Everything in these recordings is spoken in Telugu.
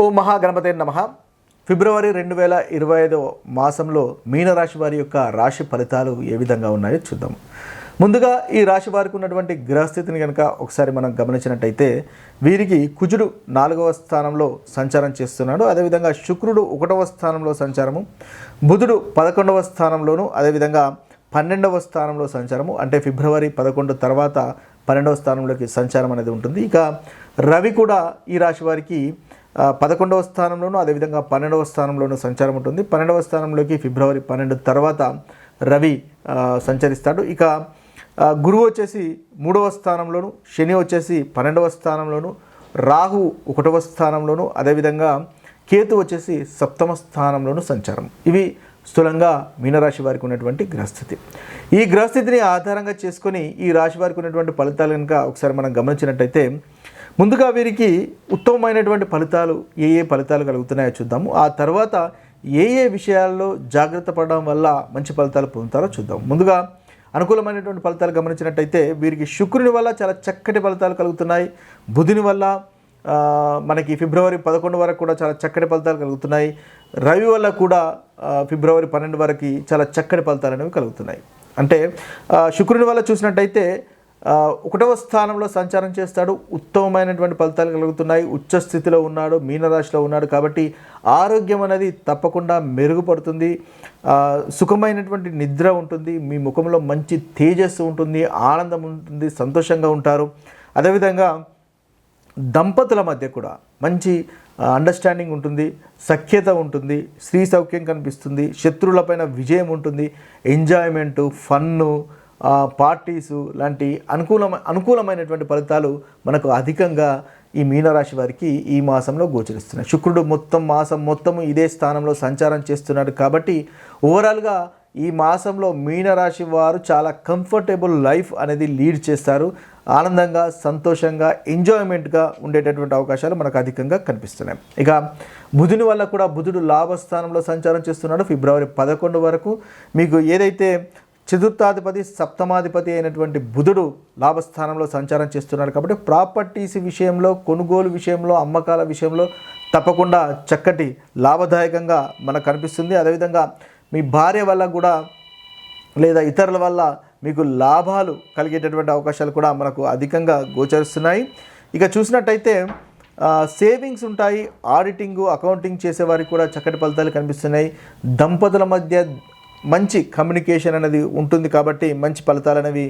ఓ మహాగణపతి నమ. ఫిబ్రవరి రెండు వేల ఇరవై ఐదో మాసంలో మీనరాశి వారి యొక్క రాశి ఫలితాలు ఏ విధంగా ఉన్నాయో చూద్దాం. ముందుగా ఈ రాశి వారికి ఉన్నటువంటి గ్రహస్థితిని కనుక ఒకసారి మనం గమనించినట్టయితే వీరికి కుజుడు నాలుగవ స్థానంలో సంచారం చేస్తున్నాడు. అదేవిధంగా శుక్రుడు ఒకటవ స్థానంలో సంచారము. బుధుడు పదకొండవ స్థానంలోను అదేవిధంగా పన్నెండవ స్థానంలో సంచారము. అంటే ఫిబ్రవరి పదకొండు తర్వాత పన్నెండవ స్థానంలోకి సంచారం అనేది ఉంటుంది. ఇక రవి కూడా ఈ రాశి వారికి పదకొండవ స్థానంలోనూ అదేవిధంగా పన్నెండవ స్థానంలోనూ సంచారం ఉంటుంది. పన్నెండవ స్థానంలోకి ఫిబ్రవరి పన్నెండు తర్వాత రవి సంచరిస్తాడు. ఇక గురువు వచ్చేసి మూడవ స్థానంలోను శని వచ్చేసి పన్నెండవ స్థానంలోను రాహు ఒకటవ స్థానంలోను అదేవిధంగా కేతు వచ్చేసి సప్తమ స్థానంలోను సంచారం. ఇవి స్థూలంగా మీనరాశి వారికి ఉన్నటువంటి గ్రహస్థితి. ఈ గ్రహస్థితిని ఆధారంగా చేసుకొని ఈ రాశి వారికి ఉన్నటువంటి ఫలితాలు కనుక ఒకసారి మనం గమనించినట్టయితే ముందుగా వీరికి ఉత్తమమైనటువంటి ఫలితాలు ఏ ఏ ఫలితాలు కలుగుతున్నాయో చూద్దాము. ఆ తర్వాత ఏ ఏ విషయాల్లో జాగ్రత్త పడడం వల్ల మంచి ఫలితాలు పొందుతారో చూద్దాం ముందుగా అనుకూలమైనటువంటి ఫలితాలు గమనించినట్టయితే వీరికి శుక్రుని వల్ల చాలా చక్కటి ఫలితాలు కలుగుతున్నాయి. బుధుని వల్ల మనకి ఫిబ్రవరి పదకొండు వరకు కూడా చాలా చక్కటి ఫలితాలు కలుగుతున్నాయి. రవి వల్ల కూడా ఫిబ్రవరి పన్నెండు వరకు చాలా చక్కటి ఫలితాలు అనేవి కలుగుతున్నాయి. అంటే శుక్రుని వల్ల చూసినట్టయితే ఒకటవ స్థానంలో సంచారం చేస్తాడు. ఉత్తమమైనటువంటి ఫలితాలు కలుగుతున్నాయి. ఉచ్చ స్థితిలో ఉన్నాడు మీనరాశిలో ఉన్నాడు కాబట్టి ఆరోగ్యం అనేది తప్పకుండా మెరుగుపడుతుంది. సుఖమైనటువంటి నిద్ర ఉంటుంది. మీ ముఖంలో మంచి తేజస్సు ఉంటుంది ఆనందం ఉంటుంది సంతోషంగా ఉంటారు. అదేవిధంగా దంపతుల మధ్య కూడా మంచి అండర్స్టాండింగ్ ఉంటుంది సఖ్యత ఉంటుంది స్త్రీ సౌఖ్యం కనిపిస్తుంది శత్రువులపైన విజయం ఉంటుంది ఎంజాయ్మెంటు ఫన్ను పార్టీసు లాంటి అనుకూలమ అనుకూలమైనటువంటి ఫలితాలు మనకు అధికంగా ఈ మీనరాశి వారికి ఈ మాసంలో గోచరిస్తున్నాయి. శుక్రుడు మొత్తం మాసం మొత్తము ఇదే స్థానంలో సంచారం చేస్తున్నాడు కాబట్టి ఓవరాల్గా ఈ మాసంలో మీనరాశి వారు చాలా కంఫర్టబుల్ లైఫ్ అనేది లీడ్ చేస్తారు. ఆనందంగా సంతోషంగా ఎంజాయ్మెంట్గా ఉండేటటువంటి అవకాశాలు మనకు అధికంగా కనిపిస్తున్నాయి. ఇక బుధుని వల్ల కూడా బుధుడు లాభస్థానంలో సంచారం చేస్తున్నాడు. ఫిబ్రవరి పదకొండు వరకు మీకు ఏదైతే చతుర్థాధిపతి సప్తమాధిపతి అయినటువంటి బుధుడు లాభస్థానంలో సంచారం చేస్తున్నాడు కాబట్టి ప్రాపర్టీస్ విషయంలో కొనుగోలు విషయంలో అమ్మకాల విషయంలో తప్పకుండా చక్కటి లాభదాయకంగా మనకు కనిపిస్తుంది. అదేవిధంగా మీ భార్య వల్ల కూడా లేదా ఇతరుల వల్ల మీకు లాభాలు కలిగేటటువంటి అవకాశాలు కూడా మనకు అధికంగా గోచరిస్తున్నాయి. ఇక చూసినట్టయితే సేవింగ్స్ ఉంటాయి ఆడిటింగ్ అకౌంటింగ్ చేసేవారికి కూడా చక్కటి ఫలితాలు కనిపిస్తున్నాయి. దంపతుల మధ్య మంచి కమ్యూనికేషన్ అనేది ఉంటుంది కాబట్టి మంచి ఫలితాలు అనేవి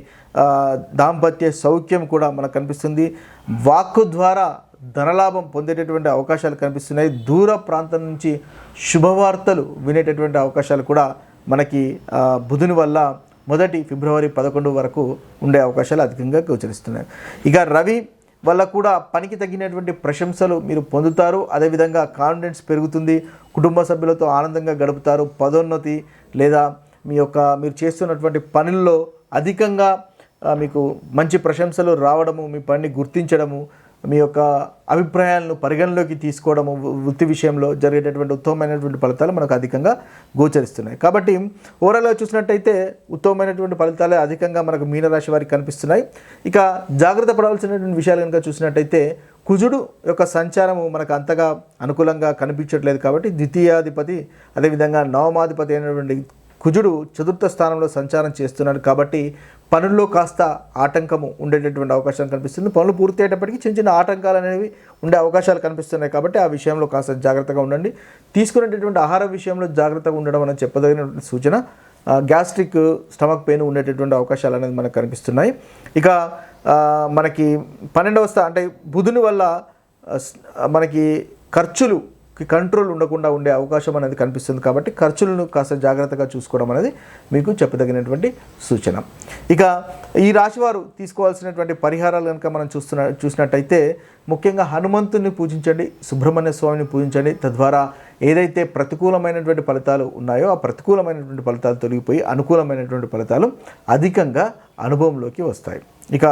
దాంపత్య సౌఖ్యం కూడా మనకు కనిపిస్తుంది. వాక్కు ద్వారా ధనలాభం పొందేటటువంటి అవకాశాలు కనిపిస్తున్నాయి. దూర ప్రాంతం నుంచి శుభవార్తలు వినేటటువంటి అవకాశాలు కూడా మనకి బుధుని వల్ల మొదటి ఫిబ్రవరి పదకొండు వరకు ఉండే అవకాశాలు అధికంగా గోచరిస్తున్నాయి. ఇక రవి వల్ల కూడా పనికి తగినటువంటి ప్రశంసలు మీరు పొందుతారు. అదేవిధంగా కాన్ఫిడెన్స్ పెరుగుతుంది. కుటుంబ సభ్యులతో ఆనందంగా గడుపుతారు. పదోన్నతి లేదా మీ యొక్క మీరు చేస్తున్నటువంటి పనుల్లో అధికంగా మీకు మంచి ప్రశంసలు రావడము మీ పనిని గుర్తించడము మీ యొక్క అభిప్రాయాలను పరిగణలోకి తీసుకోవడము వృత్తి విషయంలో జరిగేటటువంటి ఉత్తమమైనటువంటి ఫలితాలు మనకు అధికంగా గోచరిస్తున్నాయి. కాబట్టి ఓవరాల్గా చూసినట్టయితే ఉత్తమమైనటువంటి ఫలితాలే అధికంగా మనకు మీనరాశి వారికి కనిపిస్తున్నాయి. ఇక జాగ్రత్త పడాల్సినటువంటి విషయాలు కనుక చూసినట్టయితే కుజుడు యొక్క సంచారము మనకు అంతగా అనుకూలంగా కనిపించట్లేదు కాబట్టి ద్వితీయాధిపతి అదేవిధంగా నవమాధిపతి అయినటువంటి కుజుడు చతుర్థ స్థానంలో సంచారం చేస్తున్నాడు కాబట్టి పనుల్లో కాస్త ఆటంకము ఉండేటటువంటి అవకాశం కనిపిస్తుంది. పనులు పూర్తి అయ్యేటప్పటికీ చిన్న చిన్న ఆటంకాలు అనేవి ఉండే అవకాశాలు కనిపిస్తున్నాయి కాబట్టి ఆ విషయంలో కాస్త జాగ్రత్తగా ఉండండి. తీసుకునేటటువంటి ఆహార విషయంలో జాగ్రత్తగా ఉండడం అనేది చెప్పదగినటువంటి సూచన. గ్యాస్ట్రిక్ స్టమక్ పెయిన్ ఉండేటటువంటి అవకాశాలు అనేది మనకు కనిపిస్తున్నాయి. ఇక మనకి పన్నెండవ స్థా అంటే బుధుని వల్ల మనకి ఖర్చులు కంట్రోల్ ఉండకుండా ఉండే అవకాశం అనేది కనిపిస్తుంది కాబట్టి ఖర్చులను కాస్త జాగ్రత్తగా చూసుకోవడం అనేది మీకు చెప్పదగినటువంటి సూచన. ఇక ఈ రాశివారు తీసుకోవాల్సినటువంటి పరిహారాలు కనుక మనం చూస్తున్న చూసినట్టయితే ముఖ్యంగా హనుమంతుని పూజించండి సుబ్రహ్మణ్య స్వామిని పూజించండి తద్వారా ఏదైతే ప్రతికూలమైనటువంటి ఫలితాలు ఉన్నాయో ఆ ప్రతికూలమైనటువంటి ఫలితాలు తొలగిపోయి అనుకూలమైనటువంటి ఫలితాలు అధికంగా అనుభవంలోకి వస్తాయి. ఇక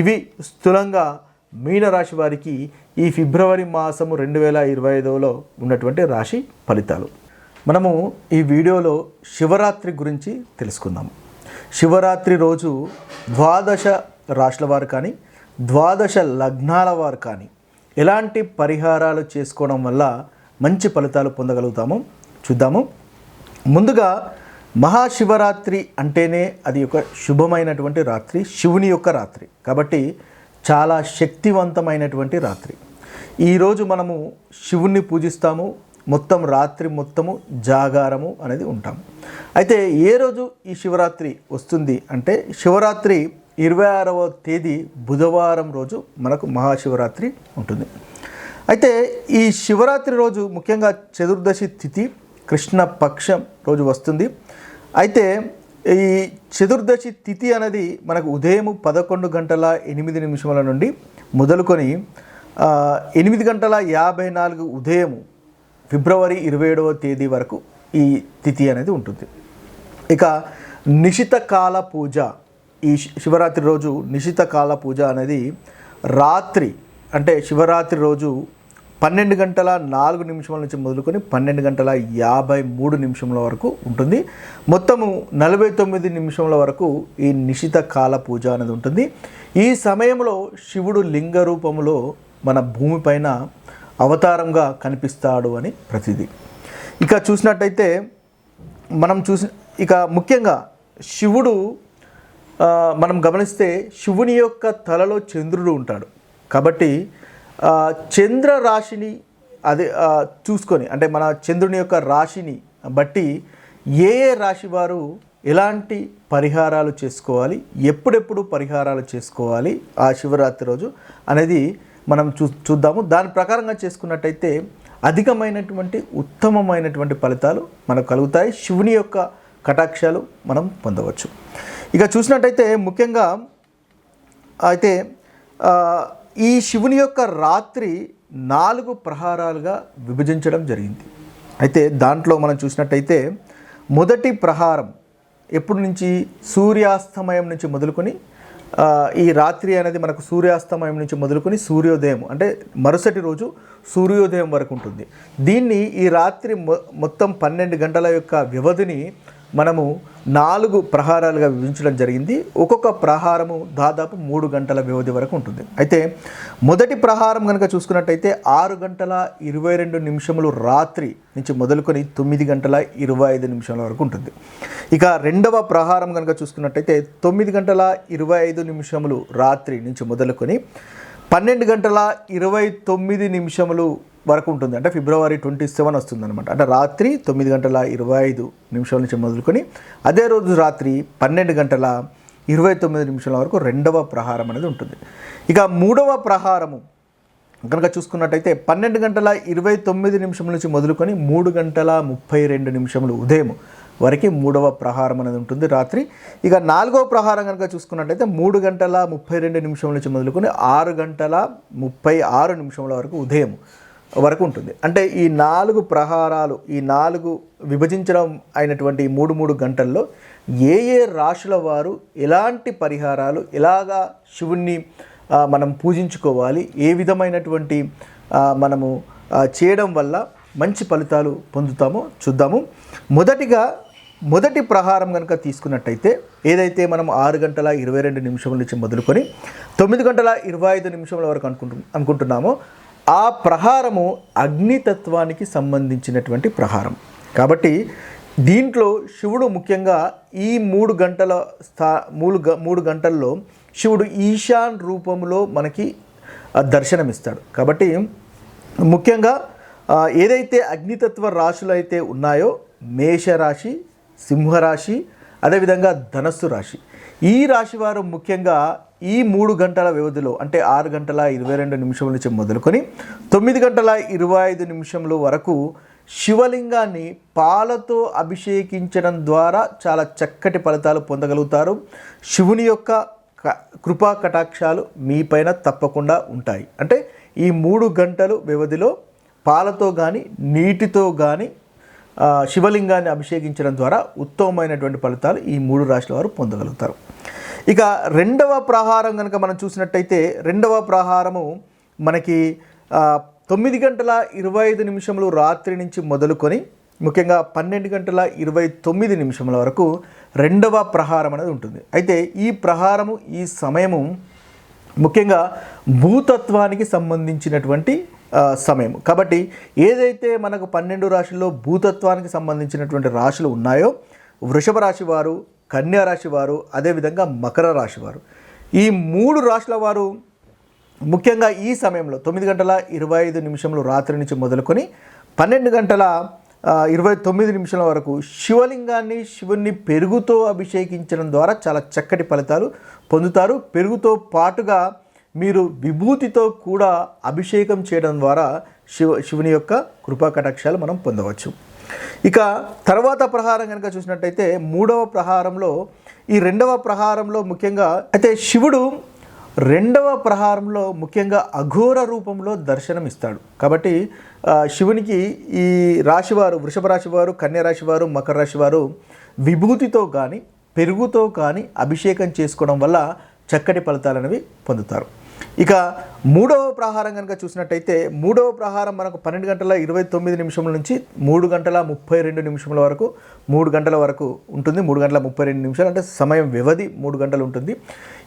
ఇవి స్థూలంగా మీనరాశి వారికి ఈ ఫిబ్రవరి మాసము రెండు వేల ఇరవై ఐదులో ఉన్నటువంటి రాశి ఫలితాలు. మనము ఈ వీడియోలో శివరాత్రి గురించి తెలుసుకుందాము శివరాత్రి రోజు ద్వాదశ రాశుల వారు కానీ ద్వాదశ లగ్నాల వారు కానీ ఎలాంటి పరిహారాలు చేసుకోవడం వల్ల మంచి ఫలితాలు పొందగలుగుతాము చూద్దాము. ముందుగా మహాశివరాత్రి అంటేనే అది ఒక శుభమైనటువంటి రాత్రి శివుని యొక్క రాత్రి. కాబట్టి చాలా శక్తివంతమైనటువంటి రాత్రి. ఈరోజు మనము శివుణ్ణి పూజిస్తాము మొత్తం రాత్రి మొత్తము జాగారము అనేది ఉంటాం అయితే ఏ రోజు ఈ శివరాత్రి వస్తుంది అంటే శివరాత్రి ఇరవై ఆరవ తేదీ బుధవారం రోజు మనకు మహాశివరాత్రి ఉంటుంది. అయితే ఈ శివరాత్రి రోజు ముఖ్యంగా చతుర్దశి తిథి కృష్ణ పక్షం రోజు వస్తుంది. అయితే ఈ చతుర్దశి తిథి అనేది మనకు ఉదయం పదకొండు గంటల ఎనిమిది నిమిషముల నుండి మొదలుకొని ఎనిమిది గంటల యాభై నాలుగు ఉదయం ఫిబ్రవరి ఇరవై ఏడవ తేదీ వరకు ఈ తిథి అనేది ఉంటుంది. ఇక నిశిత కాల పూజ ఈ శివరాత్రి రోజు నిశిత కాల పూజ అనేది రాత్రి అంటే శివరాత్రి రోజు పన్నెండు గంటల నాలుగు నిమిషముల నుంచి మొదలుకొని పన్నెండు గంటల యాభై మూడు నిమిషముల వరకు ఉంటుంది. మొత్తము నలభై తొమ్మిది నిమిషముల వరకు ఈ నిశిత కాల పూజ అనేది ఉంటుంది. ఈ సమయంలో శివుడు లింగ రూపంలో మన భూమిపైన అవతారంగా కనిపిస్తాడు అని ప్రతిది. ఇక చూసినట్టయితే మనం చూసి ఇక ముఖ్యంగా శివుడు మనం గమనిస్తే శివుని యొక్క తలలో చంద్రుడు ఉంటాడు. కాబట్టి చంద్ర రాశిని అదే చూసుకొని అంటే మన చంద్రుని యొక్క రాశిని బట్టి ఏ ఏ రాశి వారు ఎలాంటి పరిహారాలు చేసుకోవాలి ఎప్పుడెప్పుడు పరిహారాలు చేసుకోవాలి ఆ శివరాత్రి రోజు అనేది మనం చూ చూద్దాము. దాని ప్రకారంగా చేసుకున్నట్టయితే అధికమైనటువంటి ఉత్తమమైనటువంటి ఫలితాలు మనకు కలుగుతాయి. శివుని యొక్క కటాక్షాలు మనం పొందవచ్చు. ఇక చూసినట్టయితే ముఖ్యంగా అయితే ఈ శివుని యొక్క రాత్రి నాలుగు ప్రహారాలుగా విభజించడం జరిగింది. అయితే దాంట్లో మనం చూసినట్టయితే మొదటి ప్రహారం ఎప్పటి నుంచి? సూర్యాస్తమయం నుంచి మొదలుకొని ఈ రాత్రి అనేది మనకు సూర్యాస్తమయం నుంచి మొదలుకొని సూర్యోదయం అంటే మరుసటి రోజు సూర్యోదయం వరకు ఉంటుంది. దీన్ని ఈ రాత్రి మొ- మొత్తం పన్నెండు గంటల యొక్క వ్యవధిని మనము నాలుగు ప్రహారాలుగా విభజించడం జరిగింది. ఒక్కొక్క ప్రహారము దాదాపు మూడు గంటల వ్యవధి వరకు ఉంటుంది. అయితే మొదటి ప్రహారం కనుక చూసుకున్నట్టయితే ఆరు గంటల ఇరవై రెండు నిమిషములు రాత్రి నుంచి మొదలుకొని తొమ్మిది గంటల ఇరవై ఐదు నిమిషాల వరకు ఉంటుంది. ఇక రెండవ ప్రహారం కనుక చూసుకున్నట్టయితే తొమ్మిది గంటల ఇరవై ఐదు నిమిషములు రాత్రి నుంచి మొదలుకొని పన్నెండు గంటల ఇరవై తొమ్మిది నిమిషములు వరకు ఉంటుంది. అంటే ఫిబ్రవరి ట్వంటీ సెవెన్ వస్తుంది అనమాట అంటే రాత్రి తొమ్మిది గంటల ఇరవై ఐదు నిమిషాల నుంచి మొదలుకొని అదే రోజు రాత్రి పన్నెండు గంటల ఇరవై తొమ్మిది నిమిషాల వరకు రెండవ ప్రహారం అనేది ఉంటుంది. ఇక మూడవ ప్రహారము కనుక చూసుకున్నట్టయితే పన్నెండు గంటల ఇరవై తొమ్మిది నిమిషం నుంచి మొదలుకొని మూడు గంటల ముప్పై రెండు నిమిషములు ఉదయం వరకు మూడవ ప్రహారం అనేది ఉంటుంది రాత్రి. ఇక నాలుగవ ప్రహారం కనుక చూసుకున్నట్టయితే మూడు గంటల ముప్పై రెండు నిమిషం నుంచి మొదలుకొని ఆరు గంటల ముప్పై ఆరు నిమిషముల వరకు ఉదయం వరకు ఉంటుంది. అంటే ఈ నాలుగు ప్రహారాలు ఈ నాలుగు విభజించడం అయినటువంటి ఈ మూడు మూడు గంటల్లో ఏ ఏ రాశుల వారు ఎలాంటి పరిహారాలు ఎలాగా శివుణ్ణి మనం పూజించుకోవాలి ఏ విధమైనటువంటి మనము చేయడం వల్ల మంచి ఫలితాలు పొందుతామో చూద్దాము. మొదటిగా మొదటి ప్రహారం కనుక తీసుకున్నట్టయితే ఏదైతే మనం ఆరు గంటల ఇరవై రెండు నిమిషం నుంచి మొదలుకొని తొమ్మిది గంటల ఇరవై ఐదు నిమిషముల వరకు అనుకుంటు అనుకుంటున్నామో ఆ ప్రహారము అగ్నితత్వానికి సంబంధించినటువంటి ప్రహారం. కాబట్టి దీంట్లో శివుడు ముఖ్యంగా ఈ మూడు గంటల స్థా మూడు గ మూడు గంటల్లో శివుడు ఈశాన్ రూపంలో మనకి దర్శనమిస్తాడు. కాబట్టి ముఖ్యంగా ఏదైతే అగ్నితత్వ రాశులు అయితే ఉన్నాయో మేషరాశి సింహరాశి అదేవిధంగా ధనస్సు రాశి. ఈ రాశి వారు ముఖ్యంగా ఈ మూడు గంటల వ్యవధిలో అంటే ఆరు గంటల ఇరవై రెండు నిమిషం నుంచి మొదలుకొని తొమ్మిది గంటల ఇరవై ఐదు నిమిషముల వరకు శివలింగాన్ని పాలతో అభిషేకించడం ద్వారా చాలా చక్కటి ఫలితాలు పొందగలుగుతారు. శివుని యొక్క క- కృపా కటాక్షాలు మీపైన తప్పకుండా ఉంటాయి. అంటే ఈ మూడు గంటలు వ్యవధిలో పాలతో కానీ నీటితో కానీ శివలింగాన్ని అభిషేకించడం ద్వారా ఉత్తమమైనటువంటి ఫలితాలు ఈ మూడు రాశుల వారు పొందగలుగుతారు. ఇక రెండవ ప్రహారం కనుక మనం చూసినట్టయితే రెండవ ప్రహారము మనకి తొమ్మిది గంటల ఇరవై ఐదు నిమిషములు రాత్రి నుంచి మొదలుకొని ముఖ్యంగా పన్నెండు గంటల ఇరవై తొమ్మిది నిమిషముల వరకు రెండవ ప్రహారం అనేది ఉంటుంది. అయితే ఈ ప్రహారము ఈ సమయము ముఖ్యంగా భూతత్వానికి సంబంధించినటువంటి సమయం. కాబట్టి ఏదైతే మనకు పన్నెండు రాశుల్లో భూతత్వానికి సంబంధించినటువంటి రాశులు ఉన్నాయో వృషభ రాశి వారు కన్యా రాశి వారు అదేవిధంగా మకర రాశి వారు. ఈ మూడు రాశుల వారు ముఖ్యంగా ఈ సమయంలో తొమ్మిది గంటల ఇరవై ఐదు నిమిషంలో రాత్రి నుంచి మొదలుకొని పన్నెండు గంటల ఇరవై తొమ్మిది నిమిషాల వరకు శివలింగాన్ని శివుణ్ణి పెరుగుతో అభిషేకించడం ద్వారా చాలా చక్కటి ఫలితాలు పొందుతారు. పెరుగుతో పాటుగా మీరు విభూతితో కూడా అభిషేకం చేయడం ద్వారా శివ శివుని యొక్క కృపా కటాక్షాలు మనం పొందవచ్చు. ఇక తర్వాత ప్రహారం కనుక చూసినట్టయితే మూడవ ప్రహారంలో ఈ రెండవ ప్రహారంలో ముఖ్యంగా అయితే శివుడు రెండవ ప్రహారంలో ముఖ్యంగా అఘోర రూపంలో దర్శనం ఇస్తాడు కాబట్టి శివునికి ఈ రాశివారు వృషభ రాశివారు కన్యా మకర రాశివారు విభూతితో కానీ పెరుగుతో కానీ అభిషేకం చేసుకోవడం వల్ల చక్కటి ఫలితాలు అనేవి పొందుతారు. ఇక మూడవ ప్రహారం కనుక చూసినట్టయితే మూడవ ప్రహారం మనకు పన్నెండు గంటల ఇరవై తొమ్మిది నిమిషముల నుంచి మూడు గంటల ముప్పై రెండు నిమిషముల వరకు మూడు గంటల వరకు ఉంటుంది. మూడు గంటల ముప్పై రెండు నిమిషాలు అంటే సమయం వ్యవధి మూడు గంటలు ఉంటుంది.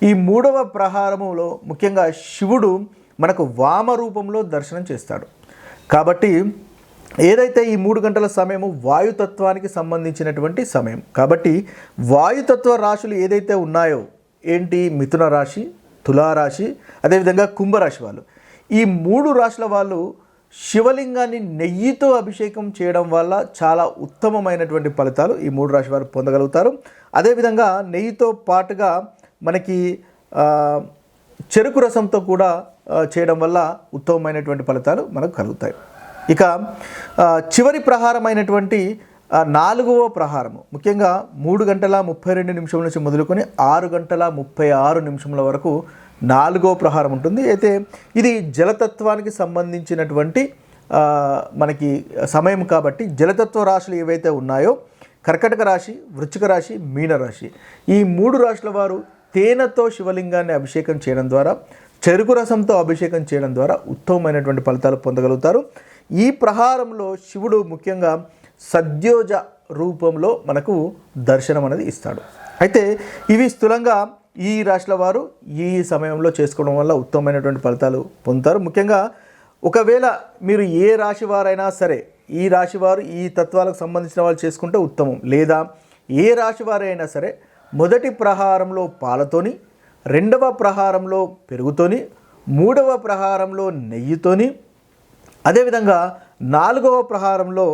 ఈ మూడవ ప్రహారములో ముఖ్యంగా శివుడు మనకు వామ రూపంలో దర్శనం చేస్తాడు. కాబట్టి ఏదైతే ఈ మూడు గంటల సమయము వాయుతత్వానికి సంబంధించినటువంటి సమయం కాబట్టి వాయుతత్వ రాశులు ఏదైతే ఉన్నాయో ఏంటి? మిథున రాశి తులారాశి అదేవిధంగా కుంభరాశి వాళ్ళు. ఈ మూడు రాశుల వాళ్ళు శివలింగాన్ని నెయ్యితో అభిషేకం చేయడం వల్ల చాలా ఉత్తమమైనటువంటి ఫలితాలు ఈ మూడు రాశి వారు పొందగలుగుతారు. అదేవిధంగా నెయ్యితో పాటుగా మనకి చెరుకు రసంతో కూడా చేయడం వల్ల ఉత్తమమైనటువంటి ఫలితాలు మనకు కలుగుతాయి. ఇక చివరి ప్రహారమైనటువంటి నాలుగవ ప్రహారము. ముఖ్యంగా మూడు గంటల ముప్పై రెండు నిమిషం నుంచి మొదలుకొని ఆరు గంటల ముప్పై ఆరు నిమిషముల వరకు నాలుగవ ప్రహారం ఉంటుంది. అయితే ఇది జలతత్వానికి సంబంధించినటువంటి మనకి సమయం కాబట్టి జలతత్వ రాశులు ఏవైతే ఉన్నాయో కర్కటక రాశి వృచ్చిక రాశి మీన రాశి ఈ మూడు రాశుల వారు తేనెతో శివలింగాన్ని అభిషేకం చేయడం ద్వారా చెరుకు రసంతో అభిషేకం చేయడం ద్వారా ఉత్తమమైనటువంటి ఫలితాలు పొందగలుగుతారు. ఈ ప్రహారంలో శివుడు ముఖ్యంగా సద్యోజ రూపంలో మనకు దర్శనం అనేది ఇస్తాడు. అయితే ఇవి స్థూలంగా ఈ రాశుల వారు ఈ సమయంలో చేసుకోవడం వల్ల ఉత్తమమైనటువంటి ఫలితాలు పొందుతారు. ముఖ్యంగా ఒకవేళ మీరు ఏ రాశి వారైనా సరే ఈ రాశి వారు ఈ తత్వాలకు సంబంధించిన వాళ్ళు చేసుకుంటే ఉత్తమం. లేదా ఏ రాశి వారైనా సరే మొదటి ప్రహారంలో పాలతోని రెండవ ప్రహారంలో పెరుగుతోని మూడవ ప్రహారంలో నెయ్యితోని అదేవిధంగా నాలుగవ ప్రహారంలో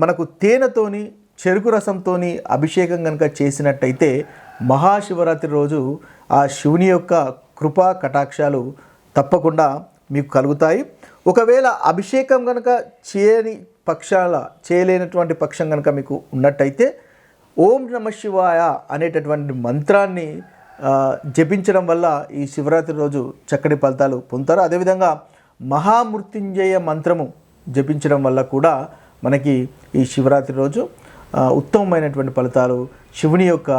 మనకు తేనెతోని చెరుకు రసంతోని అభిషేకం కనుక చేసినట్టయితే మహాశివరాత్రి రోజు ఆ శివుని యొక్క కృపా కటాక్షాలు తప్పకుండా మీకు కలుగుతాయి. ఒకవేళ అభిషేకం కనుక చేయని పక్షాల చేయలేనటువంటి పక్షం కనుక మీకు ఉన్నట్టయితే ఓం నమ శివాయ అనేటటువంటి మంత్రాన్ని జపించడం వల్ల ఈ శివరాత్రి రోజు చక్కటి ఫలితాలు పొందుతారు. అదేవిధంగా మహామృత్యుంజయ మంత్రము జపించడం వల్ల కూడా మనకి ఈ శివరాత్రి రోజు ఉత్తమమైనటువంటి ఫలితాలు శివుని యొక్క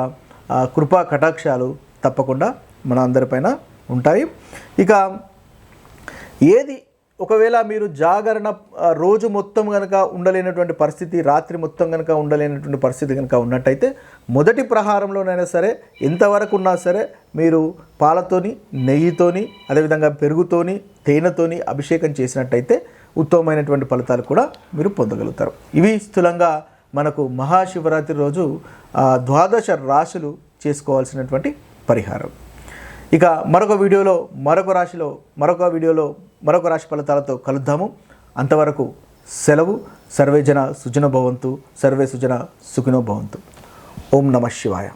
కృపా కటాక్షాలు తప్పకుండా మన అందరిపైన ఉంటాయి. ఇక ఏది ఒకవేళ మీరు జాగరణ రోజు మొత్తం కనుక ఉండలేనటువంటి పరిస్థితి రాత్రి మొత్తం కనుక ఉండలేనటువంటి పరిస్థితి కనుక ఉన్నట్టయితే మొదటి ప్రహారంలోనైనా సరే ఎంతవరకు ఉన్నా సరే మీరు పాలతోని నెయ్యితోని అదేవిధంగా పెరుగుతోని తేనెతోని అభిషేకం చేసినట్టయితే ఉత్తమమైనటువంటి ఫలితాలు కూడా మీరు పొందగలుగుతారు. ఇవి స్థూలంగా మనకు మహాశివరాత్రి రోజు ద్వాదశ రాశులు చేసుకోవాల్సినటువంటి పరిహారం. ఇక మరొక వీడియోలో మరొక రాశిలో మరొక వీడియోలో మరొక రాశి ఫలితాలతో కలుద్దాము. అంతవరకు సెలవు. సర్వే జన సుజన భవంతు. సర్వే సుజన సుఖినో భవంతు. ఓం నమ శివాయ.